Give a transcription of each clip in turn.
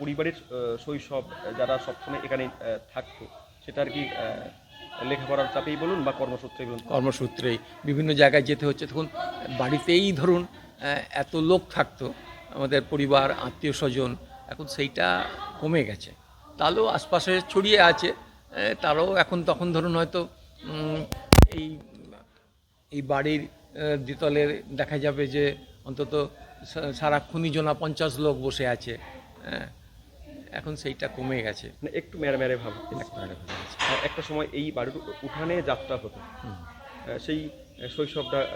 পরিবারের শৈশব যারা সবসময় এখানে থাকতো, সেটা আর কি লেখাপড়ার চাপেই বলুন বা কর্মসূত্রেই বলুন? কর্মসূত্রেই বিভিন্ন জায়গায় যেতে হচ্ছে। তখন বাড়িতেই ধরুন এত লোক থাকতো, আমাদের পরিবার, আত্মীয় স্বজন, এখন সেইটা কমে গেছে। তাহলেও আশপাশে ছড়িয়ে আছে তারাও এখন তখন ধরুন হয়তো এই এই বাড়ির দ্বিতলের দেখা যাবে যে অন্তত সারাক্ষণই জনা পঞ্চাশ লোক বসে আছে এখন সেইটা কমে গেছে। মানে একটু মেরে মেরে ভাব। একটা সময় এই বাড়ির উঠানে যাত্রা হতো। সেই শৈশবটা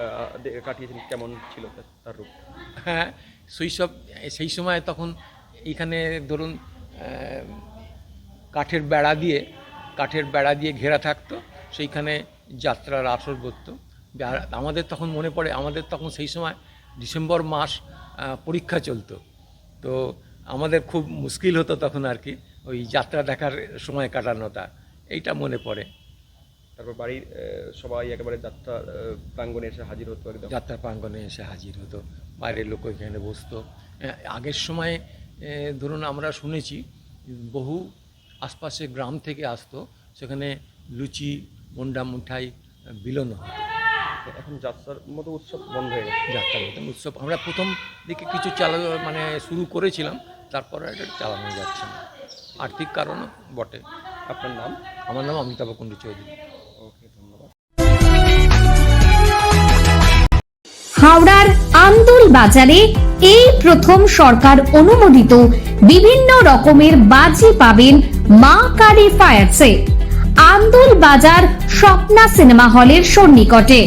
কাটিয়েছেন কেমন ছিল তার- তার রূপ? হ্যাঁ শৈশব সেই সময় তখন এখানে ধরুন কাঠের বেড়া দিয়ে কাঠের বেড়া দিয়ে ঘেরা থাকতো সেইখানে যাত্রার আসর করতো আমাদের তখন মনে পড়ে আমাদের তখন সেই সময় ডিসেম্বর মাস পরীক্ষা চলতো। তো আমাদের খুব মুশকিল হতো তখন আর কি ওই যাত্রা দেখার সময় কাটানোটা এইটা মনে পড়ে। তারপর বাড়ির সবাই একেবারে যাত্রা প্রাঙ্গণে এসে হাজির হতো একদম? যাত্রা প্রাঙ্গণে এসে হাজির হতো বাইরের লোক ওইখানে বসতো। আগের সময় ধরুন আমরা শুনেছি বহু আশপাশে গ্রাম থেকে আসতো সেখানে লুচি মন্ডা মুঠাই বিলন হতো। এখন যাত্রার মতো উৎসব বন্ধ হয়ে গেছে। যাত্রার মতন উৎসব আমরা প্রথম দিকে কিছু চালা মানে শুরু করেছিলাম তারপর এটা চালানো যাচ্ছে না। আর্থিক কারণও বটে। আপনার নাম? আমার নাম অমিতাভ কুণ্ডু চৌধুরী। ওকে ধন্যবাদ। হাওড়ার আন্দুল বাজারে এই প্রথম সরকার অনুমোদিত বিভিন্ন রকমের বাজি পাবেন মা কালী ফায়ার্সে আন্দুল বাজার স্বপ্না সিনেমা হলের সন্নিকটে।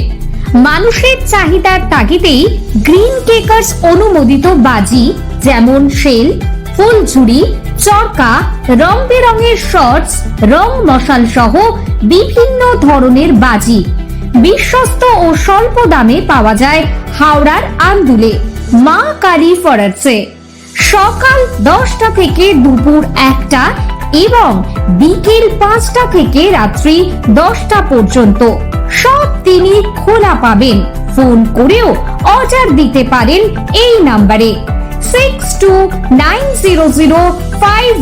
মানুষের চাহিদার তাগিদেই গ্রিন কেকার্স অনুমোদিত বাজি যেমন শেল ফুলঝুরি, চরকা রং বেরঙের শর্টস রং মশাল সহ বিভিন্ন ধরনের বাজি। বিশ্বস্ত ও স্বল্প দামে পাওয়া যায় হাওড়ার আন্দুলে, মা কালী ফরার্সে সকাল দশটা থেকে দুপুর একটা এবং বিকেল পাঁচটা থেকে রাত্রি দশটা পর্যন্ত। সব তিনি খোলা পাবেন। ফোন করেও অর্ডার দিতে পারেন এই নাম্বারে। Six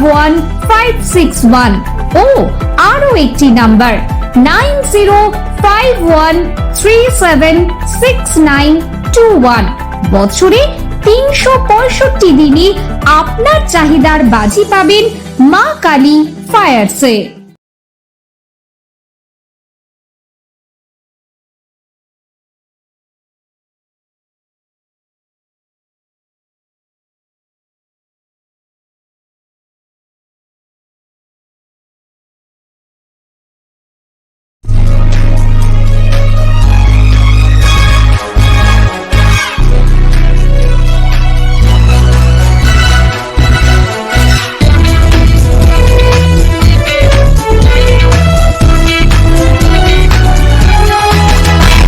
one five six one ও আরও একটি number nine zero five one three seven six nine two one বছরে তিনশো পঁয়ষট্টি দিনই আপনার চাহিদার বাজি পাবেন মা কালী ফায়ার্সে